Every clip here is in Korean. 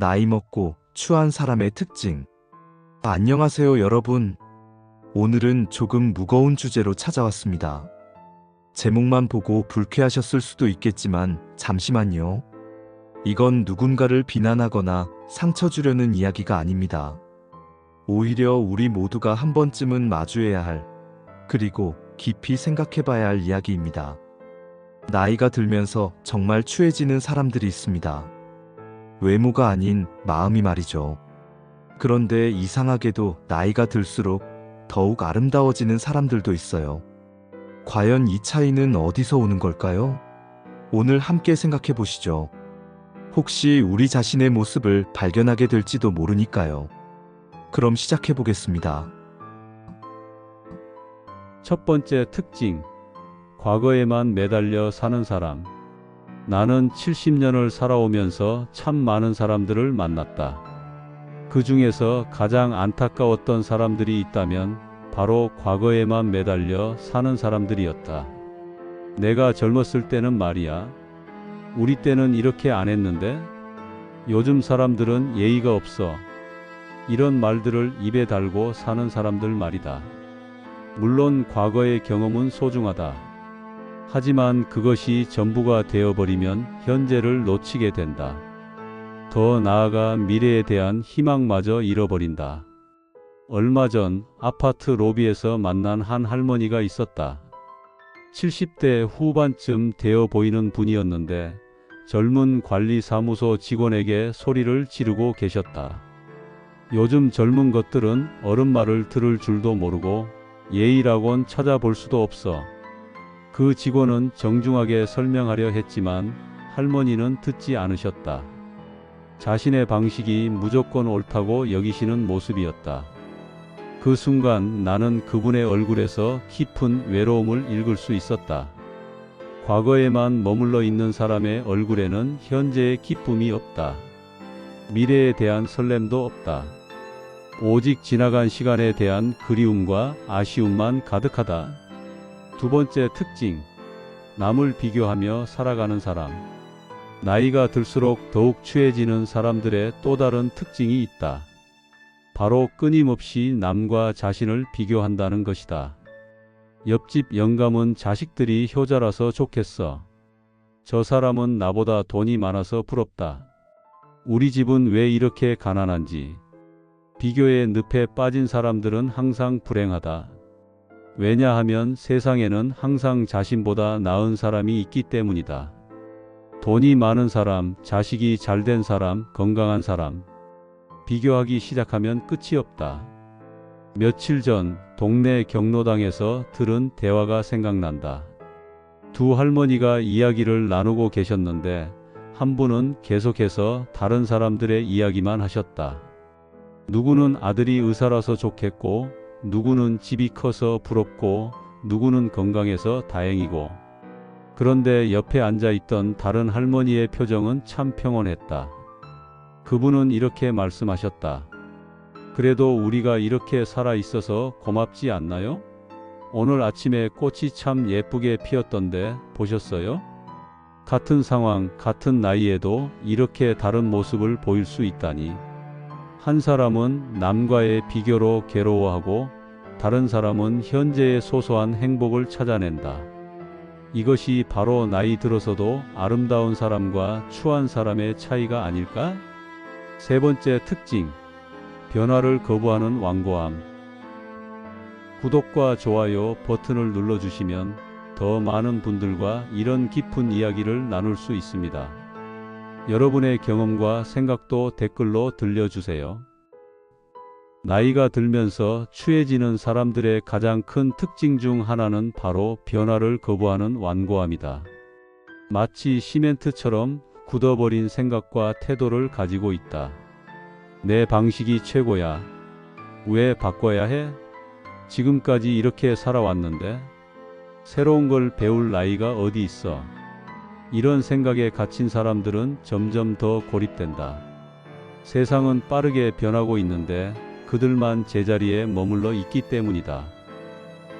나이 먹고 추한 사람의 특징. 안녕하세요, 여러분. 오늘은 조금 무거운 주제로 찾아왔습니다. 제목만 보고 불쾌하셨을 수도 있겠지만, 잠시만요. 이건 누군가를 비난하거나 상처 주려는 이야기가 아닙니다. 오히려 우리 모두가 한 번쯤은 마주해야 할, 그리고 깊이 생각해 봐야 할 이야기입니다. 나이가 들면서 정말 추해지는 사람들이 있습니다. 외모가 아닌 마음이 말이죠. 그런데 이상하게도 나이가 들수록 더욱 아름다워지는 사람들도 있어요. 과연 이 차이는 어디서 오는 걸까요? 오늘 함께 생각해 보시죠. 혹시 우리 자신의 모습을 발견하게 될지도 모르니까요. 그럼 시작해 보겠습니다. 첫 번째 특징. 과거에만 매달려 사는 사람. 나는 70년을 살아오면서 참 많은 사람들을 만났다. 그 중에서 가장 안타까웠던 사람들이 있다면 바로 과거에만 매달려 사는 사람들이었다. 내가 젊었을 때는 말이야. 우리 때는 이렇게 안 했는데 요즘 사람들은 예의가 없어. 이런 말들을 입에 달고 사는 사람들 말이다. 물론 과거의 경험은 소중하다. 하지만 그것이 전부가 되어버리면 현재를 놓치게 된다. 더 나아가 미래에 대한 희망마저 잃어버린다. 얼마 전 아파트 로비에서 만난 한 할머니가 있었다. 70대 후반쯤 되어 보이는 분이었는데 젊은 관리사무소 직원에게 소리를 지르고 계셨다. 요즘 젊은 것들은 어른 말을 들을 줄도 모르고 예의라곤 찾아볼 수도 없어. 그 직원은 정중하게 설명하려 했지만 할머니는 듣지 않으셨다. 자신의 방식이 무조건 옳다고 여기시는 모습이었다. 그 순간 나는 그분의 얼굴에서 깊은 외로움을 읽을 수 있었다. 과거에만 머물러 있는 사람의 얼굴에는 현재의 기쁨이 없다. 미래에 대한 설렘도 없다. 오직 지나간 시간에 대한 그리움과 아쉬움만 가득하다. 두 번째 특징. 남을 비교하며 살아가는 사람. 나이가 들수록 더욱 취해지는 사람들의 또 다른 특징이 있다. 바로 끊임없이 남과 자신을 비교한다는 것이다. 옆집 영감은 자식들이 효자라서 좋겠어. 저 사람은 나보다 돈이 많아서 부럽다. 우리 집은 왜 이렇게 가난한지. 비교의 늪에 빠진 사람들은 항상 불행하다. 왜냐하면 세상에는 항상 자신보다 나은 사람이 있기 때문이다. 돈이 많은 사람, 자식이 잘된 사람, 건강한 사람. 비교하기 시작하면 끝이 없다. 며칠 전 동네 경로당에서 들은 대화가 생각난다. 두 할머니가 이야기를 나누고 계셨는데 한 분은 계속해서 다른 사람들의 이야기만 하셨다. 누구는 아들이 의사라서 좋겠고, 누구는 집이 커서 부럽고, 누구는 건강해서 다행이고. 그런데 옆에 앉아 있던 다른 할머니의 표정은 참 평온했다. 그분은 이렇게 말씀하셨다. 그래도 우리가 이렇게 살아 있어서 고맙지 않나요? 오늘 아침에 꽃이 참 예쁘게 피었던데 보셨어요? 같은 상황, 같은 나이에도 이렇게 다른 모습을 보일 수 있다니. 한 사람은 남과의 비교로 괴로워하고 다른 사람은 현재의 소소한 행복을 찾아낸다. 이것이 바로 나이 들어서도 아름다운 사람과 추한 사람의 차이가 아닐까? 세 번째 특징. 변화를 거부하는 완고함. 구독과 좋아요 버튼을 눌러주시면 더 많은 분들과 이런 깊은 이야기를 나눌 수 있습니다. 여러분의 경험과 생각도 댓글로 들려주세요. 나이가 들면서 추해지는 사람들의 가장 큰 특징 중 하나는 바로 변화를 거부하는 완고함이다. 마치 시멘트처럼 굳어버린 생각과 태도를 가지고 있다. 내 방식이 최고야. 왜 바꿔야 해? 지금까지 이렇게 살아왔는데 새로운 걸 배울 나이가 어디 있어? 이런 생각에 갇힌 사람들은 점점 더 고립된다. 세상은 빠르게 변하고 있는데 그들만 제자리에 머물러 있기 때문이다.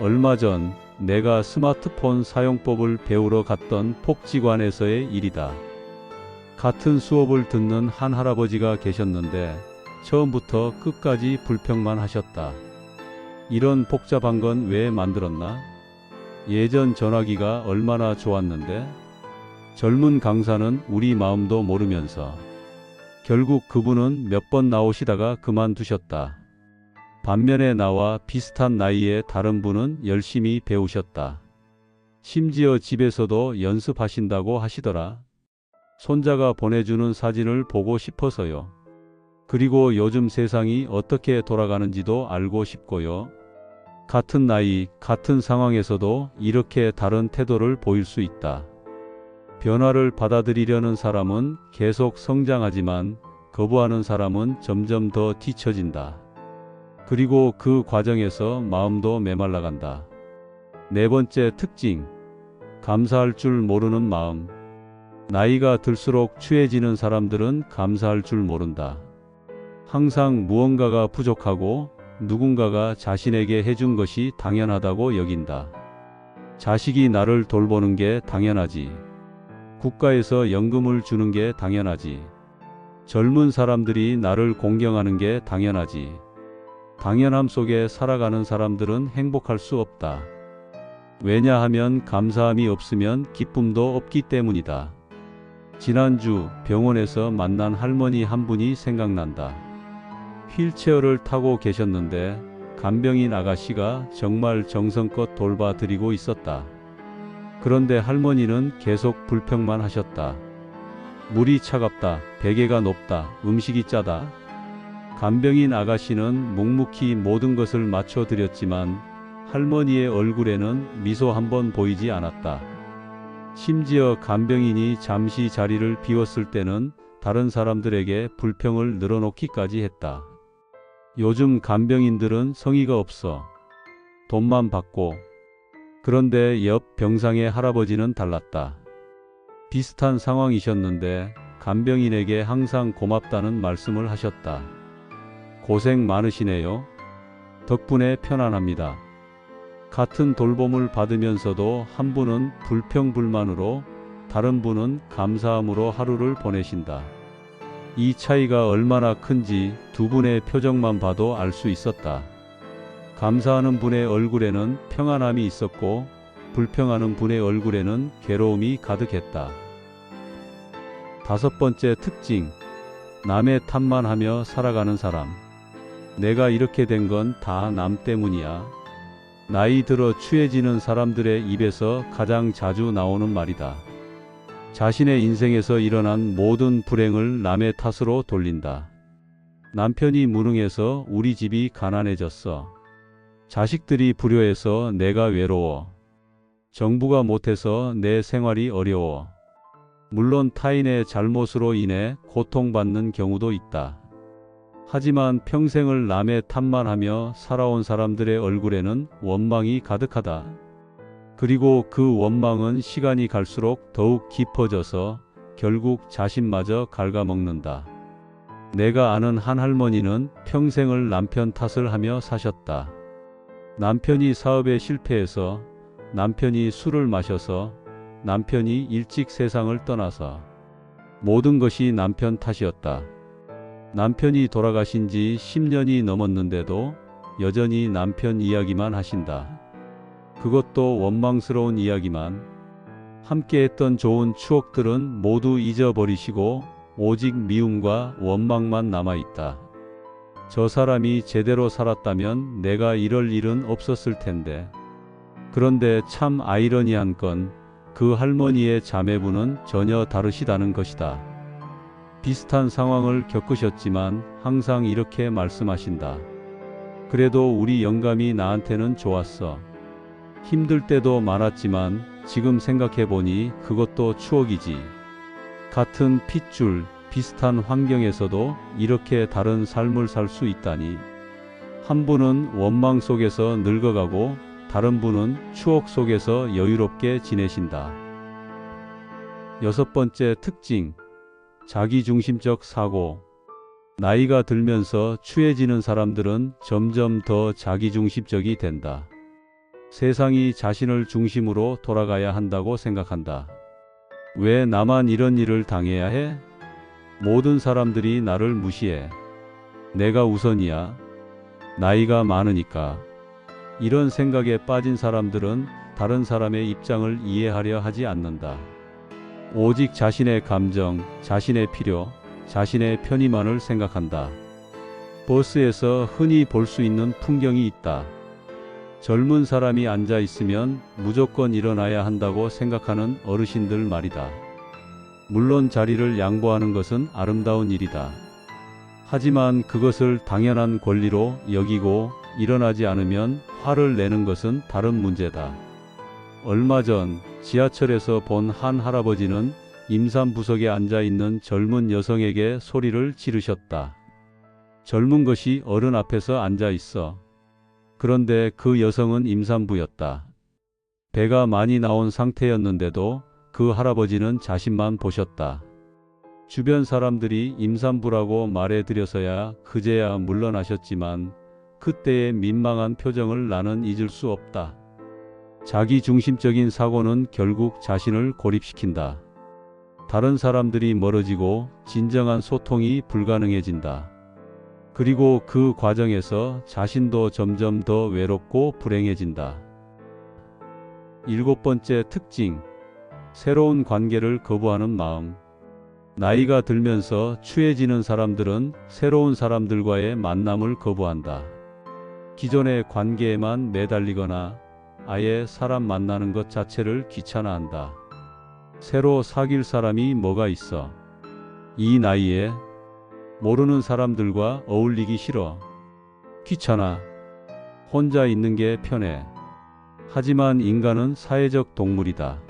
얼마 전 내가 스마트폰 사용법을 배우러 갔던 복지관에서의 일이다. 같은 수업을 듣는 한 할아버지가 계셨는데 처음부터 끝까지 불평만 하셨다. 이런 복잡한 건 왜 만들었나? 예전 전화기가 얼마나 좋았는데? 젊은 강사는 우리 마음도 모르면서 결국 그분은 몇 번 나오시다가 그만두셨다. 반면에 나와 비슷한 나이의 다른 분은 열심히 배우셨다. 심지어 집에서도 연습하신다고 하시더라. 손자가 보내주는 사진을 보고 싶어서요. 그리고 요즘 세상이 어떻게 돌아가는지도 알고 싶고요. 같은 나이, 같은 상황에서도 이렇게 다른 태도를 보일 수 있다. 변화를 받아들이려는 사람은 계속 성장하지만 거부하는 사람은 점점 더 뒤처진다. 그리고 그 과정에서 마음도 메말라간다. 네 번째 특징. 감사할 줄 모르는 마음. 나이가 들수록 추해지는 사람들은 감사할 줄 모른다. 항상 무언가가 부족하고 누군가가 자신에게 해준 것이 당연하다고 여긴다. 자식이 나를 돌보는 게 당연하지. 국가에서 연금을 주는 게 당연하지. 젊은 사람들이 나를 공경하는 게 당연하지. 당연함 속에 살아가는 사람들은 행복할 수 없다. 왜냐하면 감사함이 없으면 기쁨도 없기 때문이다. 지난주 병원에서 만난 할머니 한 분이 생각난다. 휠체어를 타고 계셨는데 간병인 아가씨가 정말 정성껏 돌봐드리고 있었다. 그런데 할머니는 계속 불평만 하셨다. 물이 차갑다, 베개가 높다, 음식이 짜다. 간병인 아가씨는 묵묵히 모든 것을 맞춰드렸지만 할머니의 얼굴에는 미소 한 번 보이지 않았다. 심지어 간병인이 잠시 자리를 비웠을 때는 다른 사람들에게 불평을 늘어놓기까지 했다. 요즘 간병인들은 성의가 없어. 돈만 받고. 그런데 옆 병상의 할아버지는 달랐다. 비슷한 상황이셨는데 간병인에게 항상 고맙다는 말씀을 하셨다. 고생 많으시네요. 덕분에 편안합니다. 같은 돌봄을 받으면서도 한 분은 불평불만으로 다른 분은 감사함으로 하루를 보내신다. 이 차이가 얼마나 큰지 두 분의 표정만 봐도 알 수 있었다. 감사하는 분의 얼굴에는 평안함이 있었고 불평하는 분의 얼굴에는 괴로움이 가득했다. 다섯 번째 특징. 남의 탓만 하며 살아가는 사람. 내가 이렇게 된 건 다 남 때문이야. 나이 들어 추해지는 사람들의 입에서 가장 자주 나오는 말이다. 자신의 인생에서 일어난 모든 불행을 남의 탓으로 돌린다. 남편이 무능해서 우리 집이 가난해졌어. 자식들이 불효해서 내가 외로워. 정부가 못해서 내 생활이 어려워. 물론 타인의 잘못으로 인해 고통받는 경우도 있다. 하지만 평생을 남의 탓만 하며 살아온 사람들의 얼굴에는 원망이 가득하다. 그리고 그 원망은 시간이 갈수록 더욱 깊어져서 결국 자신마저 갉아먹는다. 내가 아는 한 할머니는 평생을 남편 탓을 하며 사셨다. 남편이 사업에 실패해서, 남편이 술을 마셔서, 남편이 일찍 세상을 떠나서 모든 것이 남편 탓이었다. 남편이 돌아가신 지 10년이 넘었는데도 여전히 남편 이야기만 하신다. 그것도 원망스러운 이야기만. 함께 했던 좋은 추억들은 모두 잊어버리시고 오직 미움과 원망만 남아있다. 저 사람이 제대로 살았다면 내가 이럴 일은 없었을 텐데. 그런데 참 아이러니한 건 그 할머니의 자매분은 전혀 다르시다는 것이다. 비슷한 상황을 겪으셨지만 항상 이렇게 말씀하신다. 그래도 우리 영감이 나한테는 좋았어. 힘들 때도 많았지만 지금 생각해보니 그것도 추억이지. 같은 핏줄, 비슷한 환경에서도 이렇게 다른 삶을 살 수 있다니. 한 분은 원망 속에서 늙어가고 다른 분은 추억 속에서 여유롭게 지내신다. 여섯 번째 특징. 자기중심적 사고. 나이가 들면서 추해지는 사람들은 점점 더 자기중심적이 된다. 세상이 자신을 중심으로 돌아가야 한다고 생각한다. 왜 나만 이런 일을 당해야 해? 모든 사람들이 나를 무시해. 내가 우선이야. 나이가 많으니까. 이런 생각에 빠진 사람들은 다른 사람의 입장을 이해하려 하지 않는다. 오직 자신의 감정, 자신의 필요, 자신의 편의만을 생각한다. 버스에서 흔히 볼 수 있는 풍경이 있다. 젊은 사람이 앉아 있으면 무조건 일어나야 한다고 생각하는 어르신들 말이다. 물론 자리를 양보하는 것은 아름다운 일이다. 하지만 그것을 당연한 권리로 여기고 일어나지 않으면 화를 내는 것은 다른 문제다. 얼마 전 지하철에서 본 한 할아버지는 임산부석에 앉아 있는 젊은 여성에게 소리를 지르셨다. 젊은 것이 어른 앞에서 앉아 있어. 그런데 그 여성은 임산부였다. 배가 많이 나온 상태였는데도 그 할아버지는 자신만 보셨다. 주변 사람들이 임산부라고 말해드려서야 그제야 물러나셨지만 그때의 민망한 표정을 나는 잊을 수 없다. 자기 중심적인 사고는 결국 자신을 고립시킨다. 다른 사람들이 멀어지고 진정한 소통이 불가능해진다. 그리고 그 과정에서 자신도 점점 더 외롭고 불행해진다. 일곱 번째 특징. 새로운 관계를 거부하는 마음. 나이가 들면서 추해지는 사람들은 새로운 사람들과의 만남을 거부한다. 기존의 관계에만 매달리거나 아예 사람 만나는 것 자체를 귀찮아한다. 새로 사귈 사람이 뭐가 있어? 이 나이에 모르는 사람들과 어울리기 싫어. 귀찮아. 혼자 있는 게 편해. 하지만 인간은 사회적 동물이다.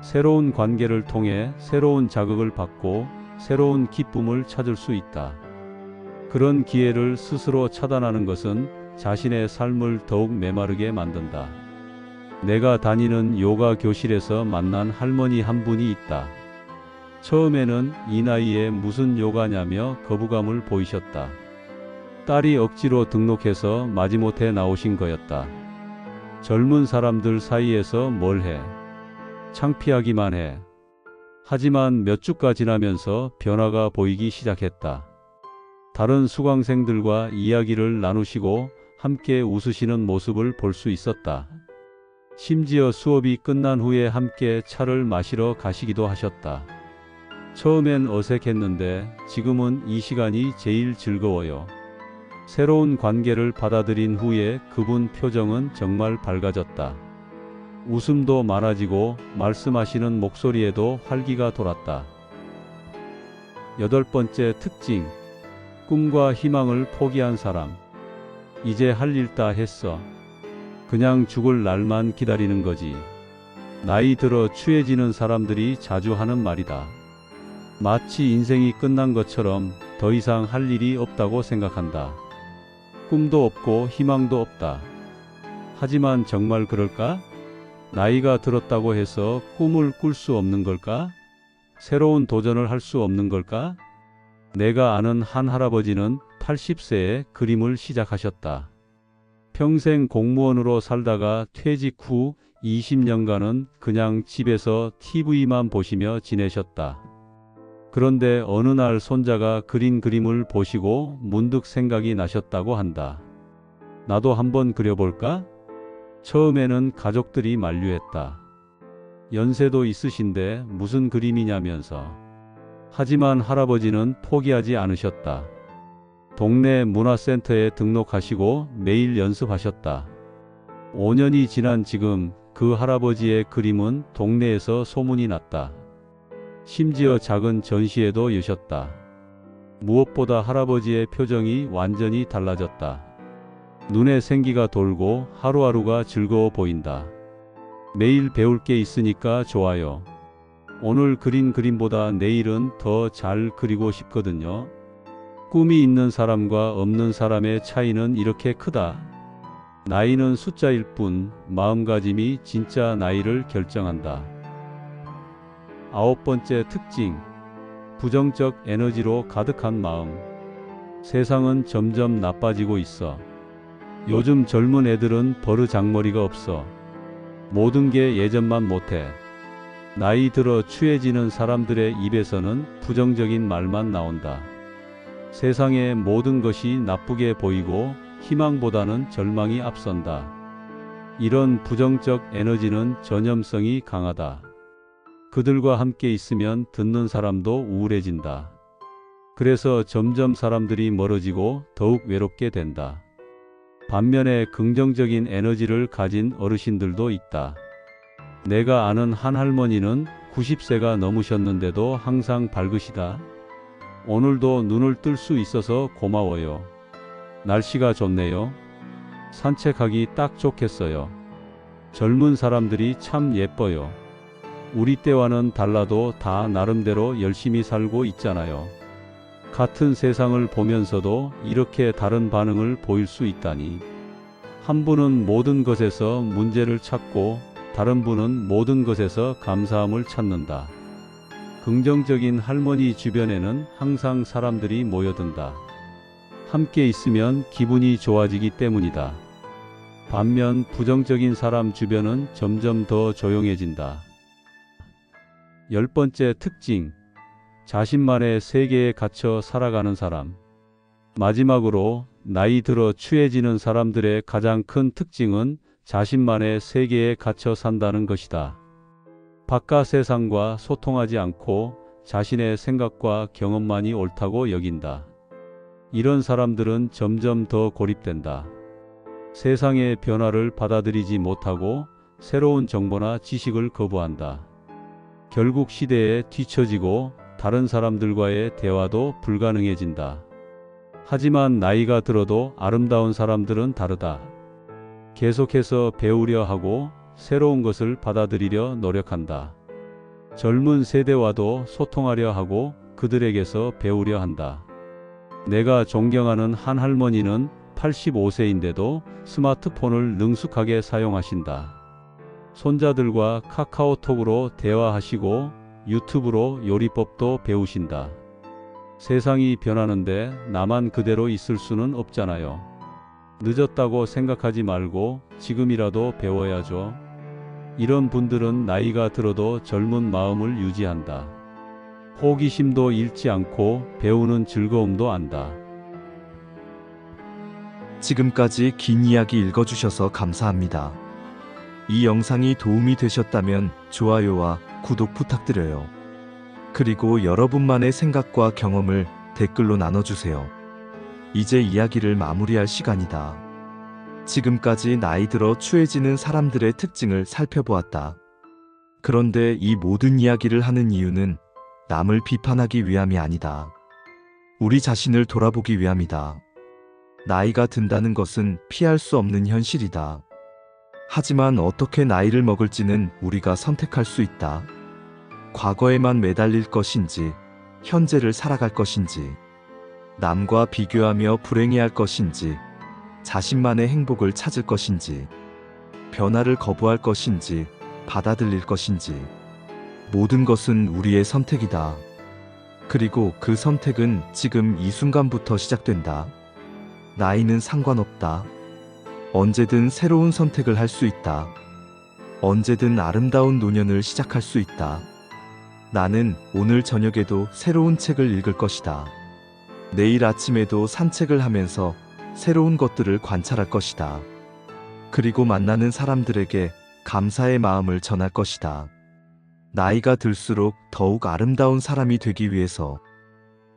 새로운 관계를 통해 새로운 자극을 받고 새로운 기쁨을 찾을 수 있다. 그런 기회를 스스로 차단하는 것은 자신의 삶을 더욱 메마르게 만든다. 내가 다니는 요가 교실에서 만난 할머니 한 분이 있다. 처음에는 이 나이에 무슨 요가냐며 거부감을 보이셨다. 딸이 억지로 등록해서 마지못해 나오신 거였다. 젊은 사람들 사이에서 뭘 해? 창피하기만 해. 하지만 몇 주가 지나면서 변화가 보이기 시작했다. 다른 수강생들과 이야기를 나누시고 함께 웃으시는 모습을 볼 수 있었다. 심지어 수업이 끝난 후에 함께 차를 마시러 가시기도 하셨다. 처음엔 어색했는데 지금은 이 시간이 제일 즐거워요. 새로운 관계를 받아들인 후에 그분 표정은 정말 밝아졌다. 웃음도 많아지고 말씀하시는 목소리에도 활기가 돌았다. 여덟 번째 특징. 꿈과 희망을 포기한 사람. 이제 할 일 다 했어. 그냥 죽을 날만 기다리는 거지. 나이 들어 추해지는 사람들이 자주 하는 말이다. 마치 인생이 끝난 것처럼 더 이상 할 일이 없다고 생각한다. 꿈도 없고 희망도 없다. 하지만 정말 그럴까? 나이가 들었다고 해서 꿈을 꿀 수 없는 걸까? 새로운 도전을 할 수 없는 걸까? 내가 아는 한 할아버지는 80세에 그림을 시작하셨다. 평생 공무원으로 살다가 퇴직 후 20년간은 그냥 집에서 TV만 보시며 지내셨다. 그런데 어느 날 손자가 그린 그림을 보시고 문득 생각이 나셨다고 한다. 나도 한번 그려볼까? 처음에는 가족들이 만류했다. 연세도 있으신데 무슨 그림이냐면서. 하지만 할아버지는 포기하지 않으셨다. 동네 문화센터에 등록하시고 매일 연습하셨다. 5년이 지난 지금 그 할아버지의 그림은 동네에서 소문이 났다. 심지어 작은 전시회도 여셨다. 무엇보다 할아버지의 표정이 완전히 달라졌다. 눈에 생기가 돌고 하루하루가 즐거워 보인다. 매일 배울 게 있으니까 좋아요. 오늘 그린 그림보다 내일은 더 잘 그리고 싶거든요. 꿈이 있는 사람과 없는 사람의 차이는 이렇게 크다. 나이는 숫자일 뿐 마음가짐이 진짜 나이를 결정한다. 아홉 번째 특징. 부정적 에너지로 가득한 마음. 세상은 점점 나빠지고 있어. 요즘 젊은 애들은 버르 장머리가 없어. 모든 게 예전만 못해. 나이 들어 추해지는 사람들의 입에서는 부정적인 말만 나온다. 세상의 모든 것이 나쁘게 보이고 희망보다는 절망이 앞선다. 이런 부정적 에너지는 전염성이 강하다. 그들과 함께 있으면 듣는 사람도 우울해진다. 그래서 점점 사람들이 멀어지고 더욱 외롭게 된다. 반면에 긍정적인 에너지를 가진 어르신들도 있다. 내가 아는 한 할머니는 90세가 넘으셨는데도 항상 밝으시다. 오늘도 눈을 뜰 수 있어서 고마워요. 날씨가 좋네요. 산책하기 딱 좋겠어요. 젊은 사람들이 참 예뻐요. 우리 때와는 달라도 다 나름대로 열심히 살고 있잖아요. 같은 세상을 보면서도 이렇게 다른 반응을 보일 수 있다니. 한 분은 모든 것에서 문제를 찾고 다른 분은 모든 것에서 감사함을 찾는다. 긍정적인 할머니 주변에는 항상 사람들이 모여든다. 함께 있으면 기분이 좋아지기 때문이다. 반면 부정적인 사람 주변은 점점 더 조용해진다. 열 번째 특징. 자신만의 세계에 갇혀 살아가는 사람. 마지막으로 나이 들어 추해지는 사람들의 가장 큰 특징은 자신만의 세계에 갇혀 산다는 것이다. 바깥 세상과 소통하지 않고 자신의 생각과 경험만이 옳다고 여긴다. 이런 사람들은 점점 더 고립된다. 세상의 변화를 받아들이지 못하고 새로운 정보나 지식을 거부한다. 결국 시대에 뒤처지고 다른 사람들과의 대화도 불가능해진다. 하지만 나이가 들어도 아름다운 사람들은 다르다. 계속해서 배우려 하고 새로운 것을 받아들이려 노력한다. 젊은 세대와도 소통하려 하고 그들에게서 배우려 한다. 내가 존경하는 한 할머니는 85세인데도 스마트폰을 능숙하게 사용하신다. 손자들과 카카오톡으로 대화하시고 유튜브로 요리법도 배우신다. 세상이 변하는데 나만 그대로 있을 수는 없잖아요. 늦었다고 생각하지 말고 지금이라도 배워야죠. 이런 분들은 나이가 들어도 젊은 마음을 유지한다. 호기심도 잃지 않고 배우는 즐거움도 안다. 지금까지 긴 이야기 읽어주셔서 감사합니다. 이 영상이 도움이 되셨다면 좋아요와 구독 부탁드려요. 그리고 여러분만의 생각과 경험을 댓글로 나눠주세요. 이제 이야기를 마무리할 시간이다. 지금까지 나이 들어 추해지는 사람들의 특징을 살펴보았다. 그런데 이 모든 이야기를 하는 이유는 남을 비판하기 위함이 아니다. 우리 자신을 돌아보기 위함이다. 나이가 든다는 것은 피할 수 없는 현실이다. 하지만 어떻게 나이를 먹을지는 우리가 선택할 수 있다. 과거에만 매달릴 것인지, 현재를 살아갈 것인지, 남과 비교하며 불행해할 것인지, 자신만의 행복을 찾을 것인지, 변화를 거부할 것인지, 받아들일 것인지, 모든 것은 우리의 선택이다. 그리고 그 선택은 지금 이 순간부터 시작된다. 나이는 상관없다. 언제든 새로운 선택을 할 수 있다. 언제든 아름다운 노년을 시작할 수 있다. 나는 오늘 저녁에도 새로운 책을 읽을 것이다. 내일 아침에도 산책을 하면서 새로운 것들을 관찰할 것이다. 그리고 만나는 사람들에게 감사의 마음을 전할 것이다. 나이가 들수록 더욱 아름다운 사람이 되기 위해서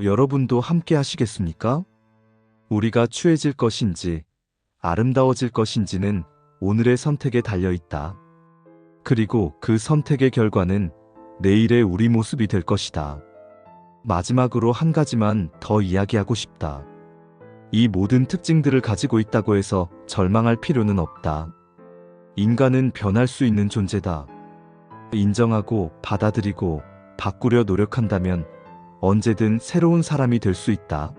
여러분도 함께 하시겠습니까? 우리가 추해질 것인지 아름다워질 것인지는 오늘의 선택에 달려 있다. 그리고 그 선택의 결과는 내일의 우리 모습이 될 것이다. 마지막으로 한 가지만 더 이야기하고 싶다. 이 모든 특징들을 가지고 있다고 해서 절망할 필요는 없다. 인간은 변할 수 있는 존재다. 인정하고 받아들이고 바꾸려 노력한다면 언제든 새로운 사람이 될 수 있다.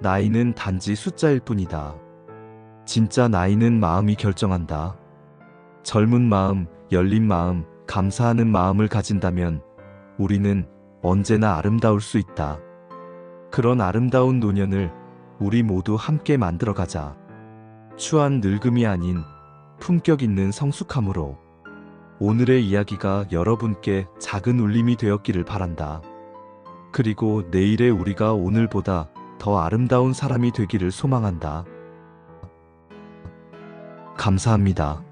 나이는 단지 숫자일 뿐이다. 진짜 나이는 마음이 결정한다. 젊은 마음, 열린 마음, 감사하는 마음을 가진다면 우리는 언제나 아름다울 수 있다. 그런 아름다운 노년을 우리 모두 함께 만들어 가자. 추한 늙음이 아닌 품격 있는 성숙함으로 오늘의 이야기가 여러분께 작은 울림이 되었기를 바란다. 그리고 내일의 우리가 오늘보다 더 아름다운 사람이 되기를 소망한다. 감사합니다.